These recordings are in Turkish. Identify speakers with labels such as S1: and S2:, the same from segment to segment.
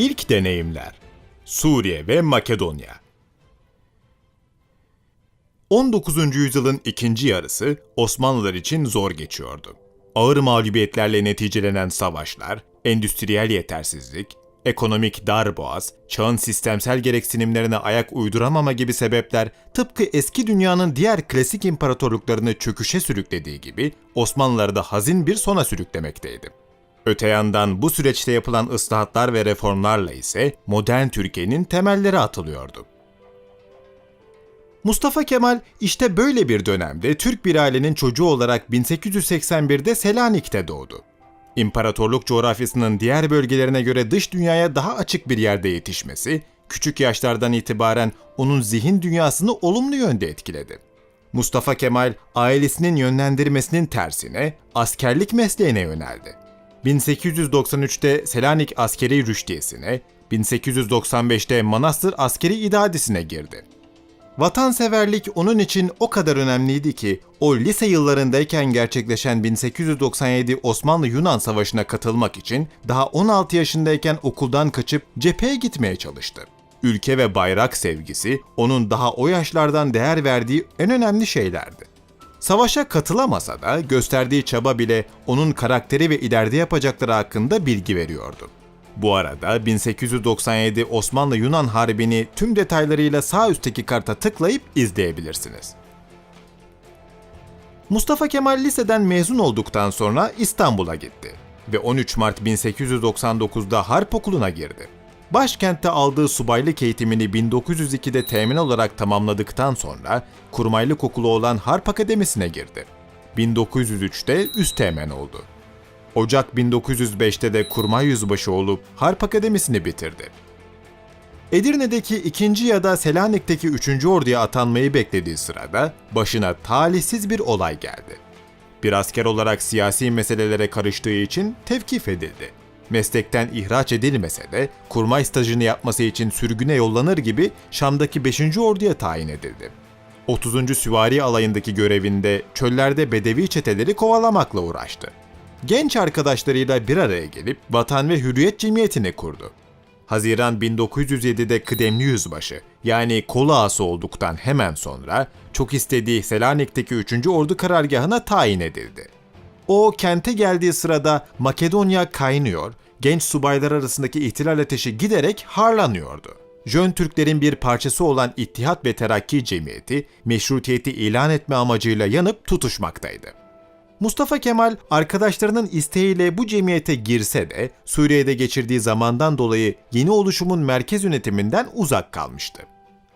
S1: İlk deneyimler Suriye ve Makedonya 19. yüzyılın ikinci yarısı Osmanlılar için zor geçiyordu. Ağır mağlubiyetlerle neticelenen savaşlar, endüstriyel yetersizlik, ekonomik darboğaz, çağın sistemsel gereksinimlerine ayak uyduramama gibi sebepler tıpkı eski dünyanın diğer klasik imparatorluklarını çöküşe sürüklediği gibi Osmanlıları da hazin bir sona sürüklemekteydi. Öte yandan bu süreçte yapılan ıslahatlar ve reformlarla ise modern Türkiye'nin temelleri atılıyordu. Mustafa Kemal işte böyle bir dönemde Türk bir ailenin çocuğu olarak 1881'de Selanik'te doğdu. İmparatorluk coğrafyasının diğer bölgelerine göre dış dünyaya daha açık bir yerde yetişmesi, küçük yaşlardan itibaren onun zihin dünyasını olumlu yönde etkiledi. Mustafa Kemal ailesinin yönlendirmesinin tersine askerlik mesleğine yöneldi. 1893'te Selanik Askeri Rüştiyesi'ne, 1895'te Manastır Askeri İdadisi'ne girdi. Vatanseverlik onun için o kadar önemliydi ki o lise yıllarındayken gerçekleşen 1897 Osmanlı-Yunan Savaşı'na katılmak için daha 16 yaşındayken okuldan kaçıp cepheye gitmeye çalıştı. Ülke ve bayrak sevgisi onun daha o yaşlardan değer verdiği en önemli şeylerdi. Savaşa katılamasa da gösterdiği çaba bile onun karakteri ve ileride yapacakları hakkında bilgi veriyordu. Bu arada 1897 Osmanlı-Yunan Harbi'ni tüm detaylarıyla sağ üstteki karta tıklayıp izleyebilirsiniz. Mustafa Kemal liseden mezun olduktan sonra İstanbul'a gitti ve 13 Mart 1899'da Harp Okulu'na girdi. Başkentte aldığı subaylık eğitimini 1902'de temin olarak tamamladıktan sonra kurmaylık okulu olan Harp Akademisi'ne girdi. 1903'te üst teğmen oldu. Ocak 1905'te de kurmay yüzbaşı olup Harp Akademisi'ni bitirdi. Edirne'deki 2. ya da Selanik'teki 3. orduya atanmayı beklediği sırada başına talihsiz bir olay geldi. Bir asker olarak siyasi meselelere karıştığı için tevkif edildi. Meslekten ihraç edilmese de kurmay stajını yapması için sürgüne yollanır gibi Şam'daki 5. orduya tayin edildi. 30. Süvari alayındaki görevinde çöllerde bedevi çeteleri kovalamakla uğraştı genç arkadaşlarıyla bir araya gelip Vatan ve Hürriyet Cemiyeti'ni kurdu. Haziran 1907'de kıdemli yüzbaşı yani kolu ağası olduktan hemen sonra çok istediği Selanik'teki 3. Ordu karargahına tayin edildi. O kente geldiği sırada Makedonya kaynıyor, genç subaylar arasındaki ihtilal ateşi giderek harlanıyordu. Jön Türklerin bir parçası olan İttihat ve Terakki Cemiyeti meşrutiyeti ilan etme amacıyla yanıp tutuşmaktaydı. Mustafa Kemal arkadaşlarının isteğiyle bu cemiyete girse de Suriye'de geçirdiği zamandan dolayı yeni oluşumun merkez yönetiminden uzak kalmıştı.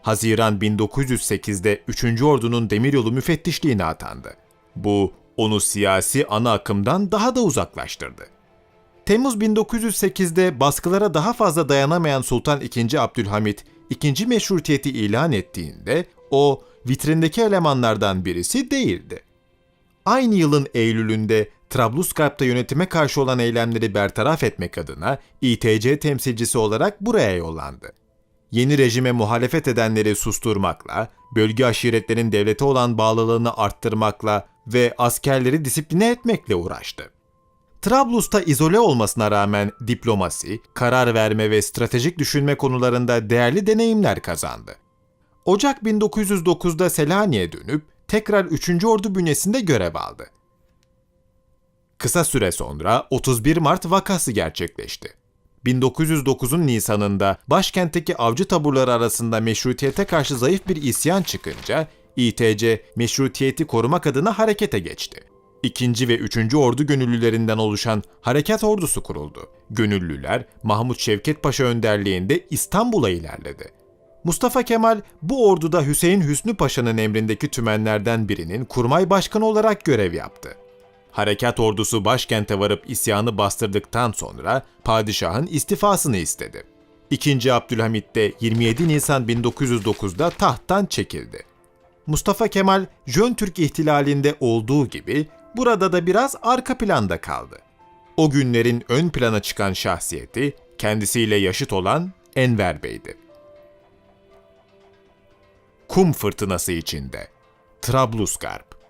S1: Haziran 1908'de 3. Ordu'nun demiryolu müfettişliğine atandı. Bu onu siyasi ana akımdan daha da uzaklaştırdı. Temmuz 1908'de baskılara daha fazla dayanamayan Sultan II. Abdülhamit ikinci meşrutiyeti ilan ettiğinde o vitrindeki elemanlardan birisi değildi. Aynı yılın Eylül'ünde Trablusgarp'ta yönetime karşı olan eylemleri bertaraf etmek adına İTC temsilcisi olarak buraya yollandı. Yeni rejime muhalefet edenleri susturmakla, bölge aşiretlerin devlete olan bağlılığını arttırmakla ve askerleri disipline etmekle uğraştı. Trablus'ta izole olmasına rağmen diplomasi, karar verme ve stratejik düşünme konularında değerli deneyimler kazandı. Ocak 1909'da Selanik'e dönüp tekrar 3. Ordu bünyesinde görev aldı. Kısa süre sonra 31 Mart vakası gerçekleşti. 1909'un Nisan'ında başkentteki avcı taburları arasında meşrutiyete karşı zayıf bir isyan çıkınca İTC meşrutiyeti korumak adına harekete geçti. İkinci ve üçüncü ordu gönüllülerinden oluşan harekat ordusu kuruldu. Gönüllüler Mahmut Şevket Paşa önderliğinde İstanbul'a ilerledi. Mustafa Kemal bu orduda Hüseyin Hüsnü Paşa'nın emrindeki tümenlerden birinin kurmay başkanı olarak görev yaptı. Harekat ordusu başkente varıp isyanı bastırdıktan sonra padişahın istifasını istedi. İkinci Abdülhamit de 27 Nisan 1909'da tahttan çekildi. Mustafa Kemal Jön Türk ihtilalinde olduğu gibi burada da biraz arka planda kaldı. O günlerin ön plana çıkan şahsiyeti kendisiyle yaşıt olan Enver Bey'di. Kum fırtınası içinde. Trablusgarp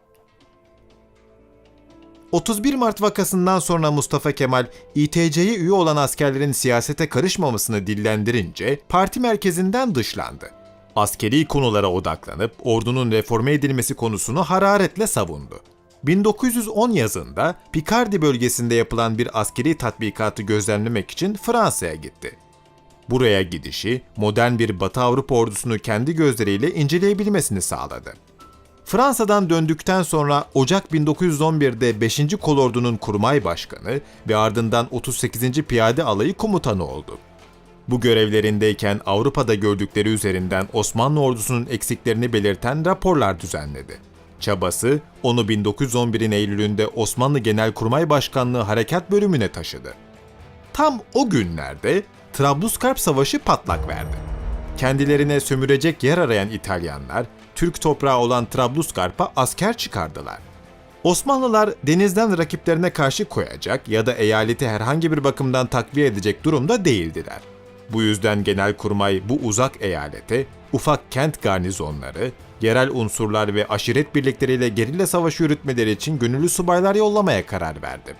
S1: 31 Mart vakasından sonra Mustafa Kemal, İTC'ye üye olan askerlerin siyasete karışmamasını dillendirince parti merkezinden dışlandı. Askeri konulara odaklanıp ordunun reforme edilmesi konusunu hararetle savundu. 1910 yazında Picardy bölgesinde yapılan bir askeri tatbikatı gözlemlemek için Fransa'ya gitti. Buraya gidişi modern bir Batı Avrupa ordusunu kendi gözleriyle inceleyebilmesini sağladı. Fransa'dan döndükten sonra Ocak 1911'de 5. Kolordu'nun kurmay başkanı ve ardından 38. Piyade Alayı komutanı oldu. Bu görevlerindeyken Avrupa'da gördükleri üzerinden Osmanlı ordusunun eksiklerini belirten raporlar düzenledi. Çabası onu 1911'in Eylül'ünde Osmanlı Genelkurmay Başkanlığı Harekat Bölümüne taşıdı. Tam o günlerde Trablusgarp Savaşı patlak verdi. Kendilerine sömürecek yer arayan İtalyanlar, Türk toprağı olan Trablusgarp'a asker çıkardılar. Osmanlılar denizden rakiplerine karşı koyacak ya da eyaleti herhangi bir bakımdan takviye edecek durumda değildiler. Bu yüzden Genelkurmay bu uzak eyalete ufak kent garnizonları, yerel unsurlar ve aşiret birlikleriyle gerilla savaşı yürütmeleri için gönüllü subaylar yollamaya karar verdi.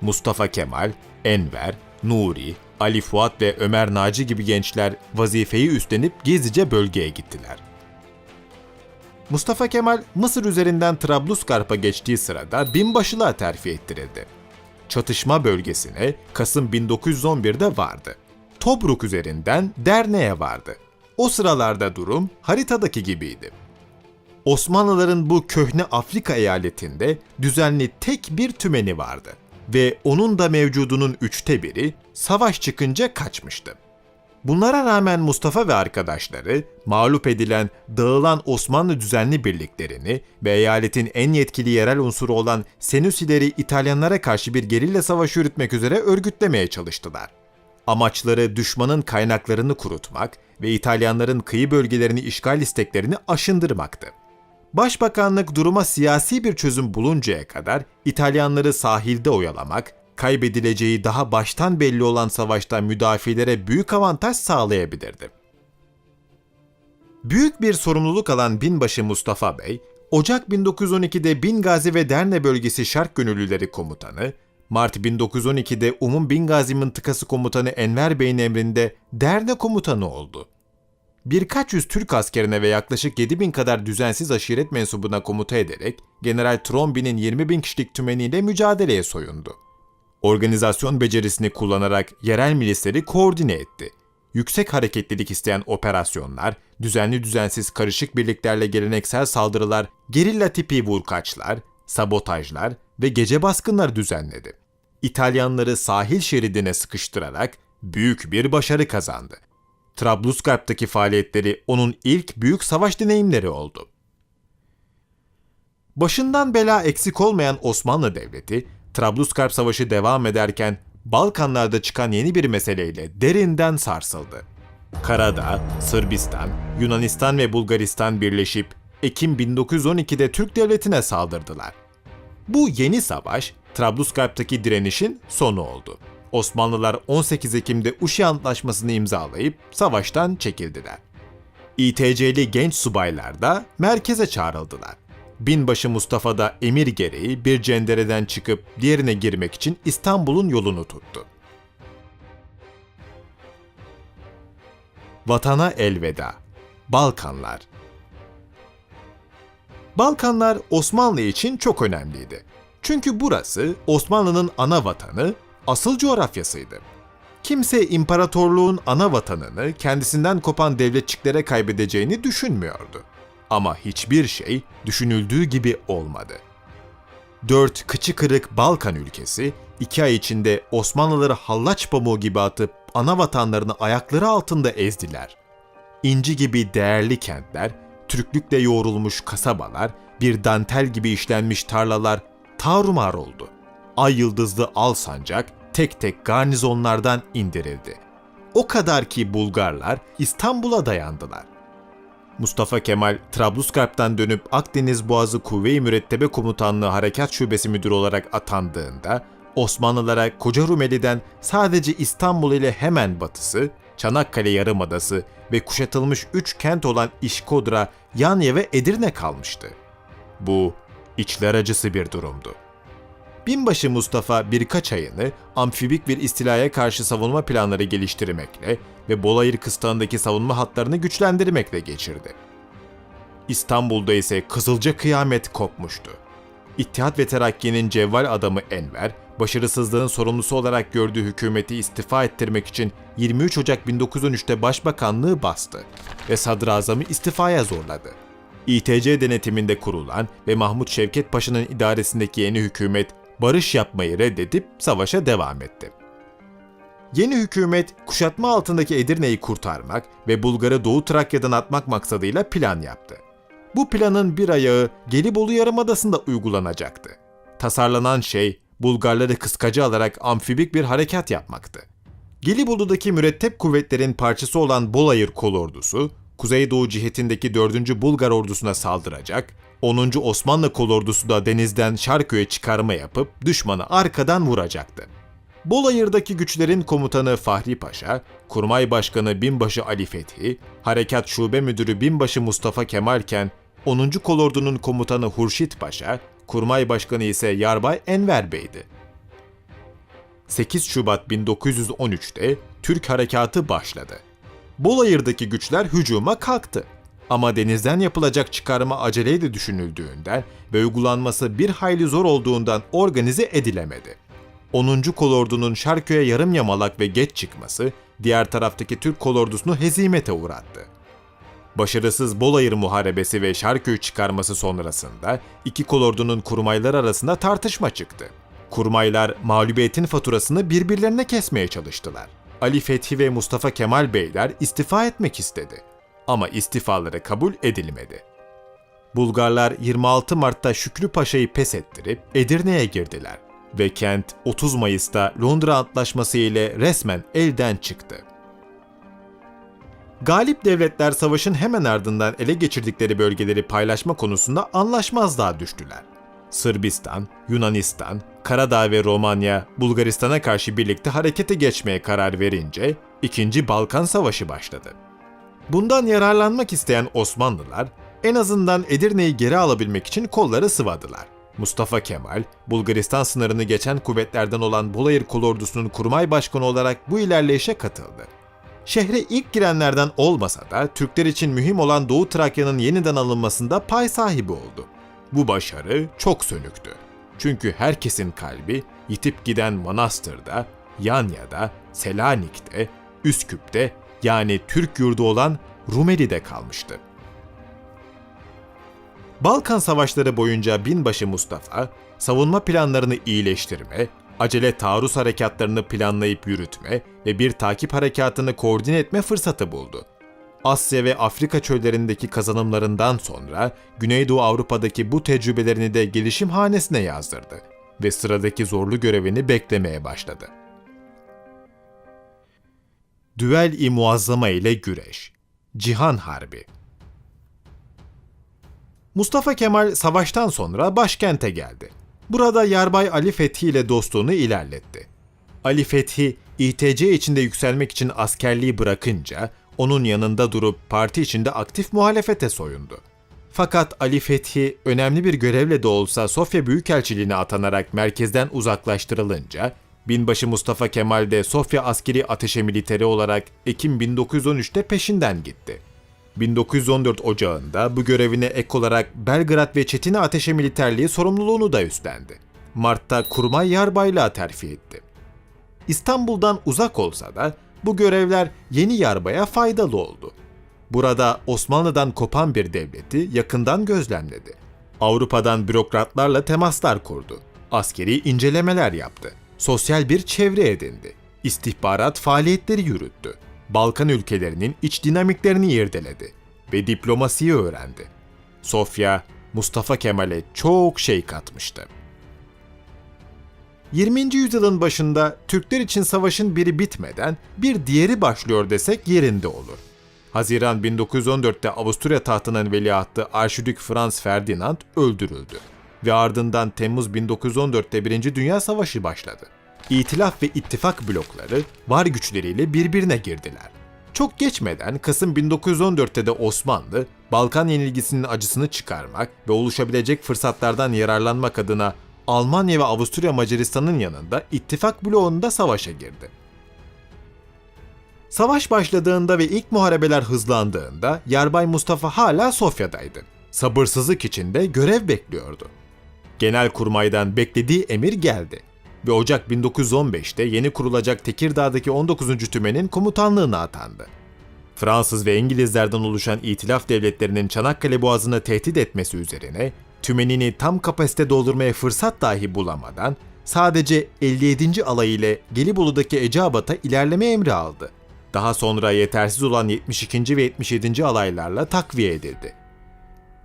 S1: Mustafa Kemal, Enver, Nuri, Ali Fuat ve Ömer Naci gibi gençler vazifeyi üstlenip gizlice bölgeye gittiler. Mustafa Kemal Mısır üzerinden Trablusgarp'a geçtiği sırada binbaşılığa terfi ettirildi. Çatışma bölgesine Kasım 1911'de vardı. Tobruk üzerinden Derne'ye vardı. O sıralarda durum haritadaki gibiydi. Osmanlıların bu köhne Afrika eyaletinde düzenli tek bir tümeni vardı ve onun da mevcudunun üçte biri savaş çıkınca kaçmıştı. Bunlara rağmen Mustafa ve arkadaşları mağlup edilen, dağılan Osmanlı düzenli birliklerini ve eyaletin en yetkili yerel unsuru olan Senüsileri İtalyanlara karşı bir gerilla savaşı yürütmek üzere örgütlemeye çalıştılar. Amaçları düşmanın kaynaklarını kurutmak ve İtalyanların kıyı bölgelerini işgal isteklerini aşındırmaktı. Başbakanlık duruma siyasi bir çözüm buluncaya kadar İtalyanları sahilde oyalamak, kaybedileceği daha baştan belli olan savaşta müdafilere büyük avantaj sağlayabilirdi. Büyük bir sorumluluk alan binbaşı Mustafa Bey, Ocak 1912'de Bingazi ve Derne bölgesi Şark Gönüllüleri Komutanı, Mart 1912'de Umum Bingazi Mıntıkası Komutanı Enver Bey'in emrinde Derne Komutanı oldu. Birkaç yüz Türk askerine ve yaklaşık 7 bin kadar düzensiz aşiret mensubuna komuta ederek General Trombi'nin 20 bin kişilik tümeniyle mücadeleye soyundu. Organizasyon becerisini kullanarak yerel milisleri koordine etti. Yüksek hareketlilik isteyen operasyonlar, düzenli düzensiz karışık birliklerle geleneksel saldırılar, gerilla tipi vurkaçlar, sabotajlar ve gece baskınları düzenledi. İtalyanları sahil şeridine sıkıştırarak büyük bir başarı kazandı. Trablusgarp'taki faaliyetleri onun ilk büyük savaş deneyimleri oldu. Başından bela eksik olmayan Osmanlı Devleti, Trablusgarp Savaşı devam ederken Balkanlarda çıkan yeni bir meseleyle derinden sarsıldı. Karadağ, Sırbistan, Yunanistan ve Bulgaristan birleşip Ekim 1912'de Türk Devleti'ne saldırdılar. Bu yeni savaş, Trablusgarp'taki direnişin sonu oldu. Osmanlılar 18 Ekim'de Uşi Antlaşması'nı imzalayıp savaştan çekildiler. İTC'li genç subaylar da merkeze çağrıldılar. Binbaşı Mustafa da emir gereği bir cendereden çıkıp diğerine girmek için İstanbul'un yolunu tuttu. Vatana elveda. Balkanlar. Balkanlar Osmanlı için çok önemliydi. Çünkü burası Osmanlı'nın ana vatanı, asıl coğrafyasıydı. Kimse imparatorluğun ana vatanını kendisinden kopan devletçiklere kaybedeceğini düşünmüyordu. Ama hiçbir şey düşünüldüğü gibi olmadı. Dört kıçı kırık Balkan ülkesi, iki ay içinde Osmanlıları hallaç pamuğu gibi atıp ana vatanlarını ayakları altında ezdiler. İnci gibi değerli kentler, Türklükle yoğrulmuş kasabalar, bir dantel gibi işlenmiş tarlalar tarumar oldu. Ay yıldızlı al sancak tek tek garnizonlardan indirildi. O kadar ki Bulgarlar İstanbul'a dayandılar. Mustafa Kemal, Trablusgarp'tan dönüp Akdeniz Boğazı Kuvve-i Mürettebe Komutanlığı Harekat Şubesi Müdürü olarak atandığında, Osmanlılara Koca Rumeli'den sadece İstanbul ile hemen batısı, Çanakkale Yarımadası ve kuşatılmış üç kent olan İşkodra, Yanya ve Edirne kalmıştı. Bu, içler acısı bir durumdu. Binbaşı Mustafa birkaç ayını amfibik bir istilaya karşı savunma planları geliştirmekle ve Bolayır kıstağındaki savunma hatlarını güçlendirmekle geçirdi. İstanbul'da ise Kızılca kıyamet kopmuştu. İttihat ve Terakki'nin cevval adamı Enver, başarısızlığın sorumlusu olarak gördüğü hükümeti istifa ettirmek için 23 Ocak 1913'te başbakanlığı bastı ve sadrazamı istifaya zorladı. İTC denetiminde kurulan ve Mahmut Şevket Paşa'nın idaresindeki yeni hükümet barış yapmayı reddedip savaşa devam etti. Yeni hükümet kuşatma altındaki Edirne'yi kurtarmak ve Bulgar'ı Doğu Trakya'dan atmak maksadıyla plan yaptı. Bu planın bir ayağı Gelibolu Yarımadası'nda uygulanacaktı. Tasarlanan şey Bulgarları kıskacı alarak amfibik bir harekat yapmaktı. Gelibolu'daki mürettep kuvvetlerin parçası olan Bolayır kolordusu, Kuzeydoğu cihetindeki 4. Bulgar ordusuna saldıracak, 10. Osmanlı kolordusu da denizden Şarköy'e çıkarma yapıp düşmanı arkadan vuracaktı. Bolayır'daki güçlerin komutanı Fahri Paşa, Kurmay Başkanı Binbaşı Ali Fethi, Harekat Şube Müdürü Binbaşı Mustafa Kemalken, 10. Kolordu'nun komutanı Hurşit Paşa, Kurmay Başkanı ise Yarbay Enver Bey'di. 8 Şubat 1913'te Türk Harekatı başladı. Bolayır'daki güçler hücuma kalktı. Ama denizden yapılacak çıkarma aceleyle düşünüldüğünden ve uygulanması bir hayli zor olduğundan organize edilemedi. 10. kolordunun Şarköy'e yarım yamalak ve geç çıkması, diğer taraftaki Türk kolordusunu hezimete uğrattı. Başarısız Bolayır Muharebesi ve Şarköy çıkarması sonrasında iki kolordunun kurmaylar arasında tartışma çıktı. Kurmaylar mağlubiyetin faturasını birbirlerine kesmeye çalıştılar. Ali Fethi ve Mustafa Kemal Beyler istifa etmek istedi. Ama istifaları kabul edilmedi. Bulgarlar 26 Mart'ta Şükrü Paşa'yı pes ettirip Edirne'ye girdiler ve kent 30 Mayıs'ta Londra Antlaşması ile resmen elden çıktı. Galip devletler savaşın hemen ardından ele geçirdikleri bölgeleri paylaşma konusunda anlaşmazlığa düştüler. Sırbistan, Yunanistan, Karadağ ve Romanya Bulgaristan'a karşı birlikte harekete geçmeye karar verince 2. Balkan Savaşı başladı. Bundan yararlanmak isteyen Osmanlılar en azından Edirne'yi geri alabilmek için kolları sıvadılar. Mustafa Kemal, Bulgaristan sınırını geçen kuvvetlerden olan Bolayır Kolordusu'nun kurmay başkanı olarak bu ilerleyişe katıldı. Şehre ilk girenlerden olmasa da Türkler için mühim olan Doğu Trakya'nın yeniden alınmasında pay sahibi oldu. Bu başarı çok sönüktü. Çünkü herkesin kalbi yitip giden Manastır'da, Yanya'da, Selanik'te, Üsküp'te yani Türk yurdu olan Rumeli'de kalmıştı. Balkan Savaşları boyunca binbaşı Mustafa, savunma planlarını iyileştirme, acele taarruz harekatlarını planlayıp yürütme ve bir takip harekatını koordine etme fırsatı buldu. Asya ve Afrika çöllerindeki kazanımlarından sonra Güneydoğu Avrupa'daki bu tecrübelerini de gelişim hanesine yazdırdı ve sıradaki zorlu görevini beklemeye başladı. Düel-i Muazzama ile Güreş Cihan Harbi Mustafa Kemal savaştan sonra başkente geldi. Burada Yarbay Ali Fethi ile dostluğunu ilerletti. Ali Fethi, İTC içinde yükselmek için askerliği bırakınca onun yanında durup parti içinde aktif muhalefete soyundu. Fakat Ali Fethi önemli bir görevle de olsa Sofya Büyükelçiliğine atanarak merkezden uzaklaştırılınca, binbaşı Mustafa Kemal de Sofya Askeri Ateşe Militeri olarak Ekim 1913'te peşinden gitti. 1914 Ocağı'nda bu görevine ek olarak Belgrad ve Çetin'e ateşe militerliği sorumluluğunu da üstlendi. Mart'ta kurmay yarbaylığa terfi etti. İstanbul'dan uzak olsa da bu görevler yeni yarbaya faydalı oldu. Burada Osmanlı'dan kopan bir devleti yakından gözlemledi. Avrupa'dan bürokratlarla temaslar kurdu. Askeri incelemeler yaptı. Sosyal bir çevre edindi. İstihbarat faaliyetleri yürüttü. Balkan ülkelerinin iç dinamiklerini irdeledi ve diplomasiyi öğrendi. Sofya, Mustafa Kemal'e çok şey katmıştı. 20. yüzyılın başında Türkler için savaşın biri bitmeden bir diğeri başlıyor desek yerinde olur. Haziran 1914'te Avusturya tahtının veliahtı Arşidük Franz Ferdinand öldürüldü ve ardından Temmuz 1914'te Birinci Dünya Savaşı başladı. İtilaf ve ittifak blokları var güçleriyle birbirine girdiler. Çok geçmeden Kasım 1914'te de Osmanlı, Balkan yenilgisinin acısını çıkarmak ve oluşabilecek fırsatlardan yararlanmak adına Almanya ve Avusturya Macaristan'ın yanında ittifak bloğunda savaşa girdi. Savaş başladığında ve ilk muharebeler hızlandığında Yarbay Mustafa hala Sofya'daydı. Sabırsızlık içinde görev bekliyordu. Genelkurmay'dan beklediği emir geldi ve Ocak 1915'te yeni kurulacak Tekirdağ'daki 19. tümenin komutanlığına atandı. Fransız ve İngilizlerden oluşan İtilaf devletlerinin Çanakkale Boğazı'nı tehdit etmesi üzerine tümenini tam kapasite doldurmaya fırsat dahi bulamadan sadece 57. alay ile Gelibolu'daki Eceabat'a ilerleme emri aldı. Daha sonra yetersiz olan 72. ve 77. alaylarla takviye edildi.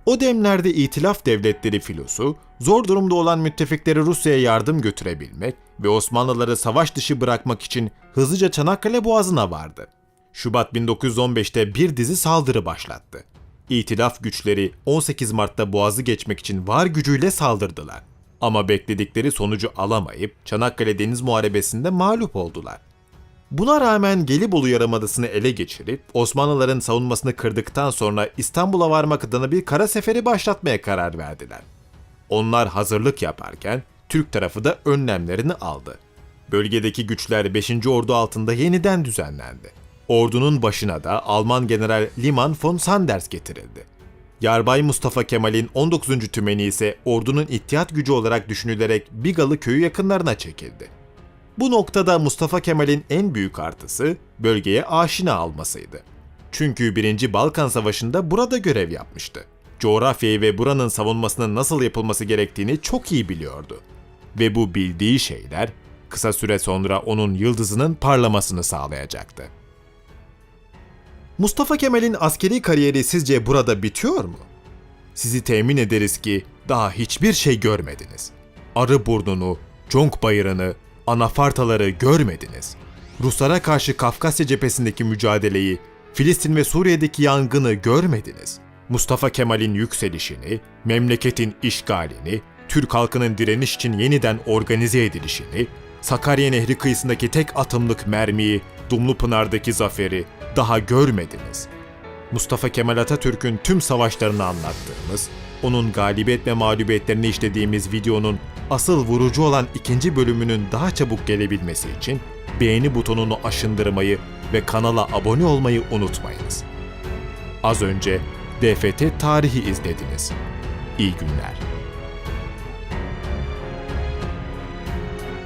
S1: O demlerde İtilaf devletleri filosu, zor durumda olan müttefikleri Rusya'ya yardım götürebilmek ve Osmanlıları savaş dışı bırakmak için hızlıca Çanakkale Boğazı'na vardı. Şubat 1915'te bir dizi saldırı başlattı. İtilaf güçleri 18 Mart'ta Boğaz'ı geçmek için var gücüyle saldırdılar. Ama bekledikleri sonucu alamayıp Çanakkale Deniz Muharebesi'nde mağlup oldular. Buna rağmen Gelibolu Yarımadası'nı ele geçirip Osmanlıların savunmasını kırdıktan sonra İstanbul'a varmak adına bir kara seferi başlatmaya karar verdiler. Onlar hazırlık yaparken Türk tarafı da önlemlerini aldı. Bölgedeki güçler 5. Ordu altında yeniden düzenlendi. Ordunun başına da Alman General Liman von Sanders getirildi. Yarbay Mustafa Kemal'in 19. tümeni ise ordunun ihtiyat gücü olarak düşünülerek Bigalı köyü yakınlarına çekildi. Bu noktada Mustafa Kemal'in en büyük artısı bölgeye aşina almasıydı. Çünkü 1. Balkan Savaşı'nda burada görev yapmıştı. Coğrafyayı ve buranın savunmasının nasıl yapılması gerektiğini çok iyi biliyordu. Ve bu bildiği şeyler kısa süre sonra onun yıldızının parlamasını sağlayacaktı. Mustafa Kemal'in askeri kariyeri sizce burada bitiyor mu? Sizi temin ederiz ki daha hiçbir şey görmediniz. Arı burnunu, Conk bayırını, anafartaları görmediniz. Ruslara karşı Kafkasya cephesindeki mücadeleyi, Filistin ve Suriye'deki yangını görmediniz. Mustafa Kemal'in yükselişini, memleketin işgalini, Türk halkının direniş için yeniden organize edilişini, Sakarya Nehri kıyısındaki tek atımlık mermiyi, Dumlupınar'daki zaferi daha görmediniz. Mustafa Kemal Atatürk'ün tüm savaşlarını anlattığımız, onun galibiyet ve mağlubiyetlerini işlediğimiz videonun asıl vurucu olan ikinci bölümünün daha çabuk gelebilmesi için beğeni butonunu aşındırmayı ve kanala abone olmayı unutmayınız. Az önce DFT tarihi izlediniz. İyi günler.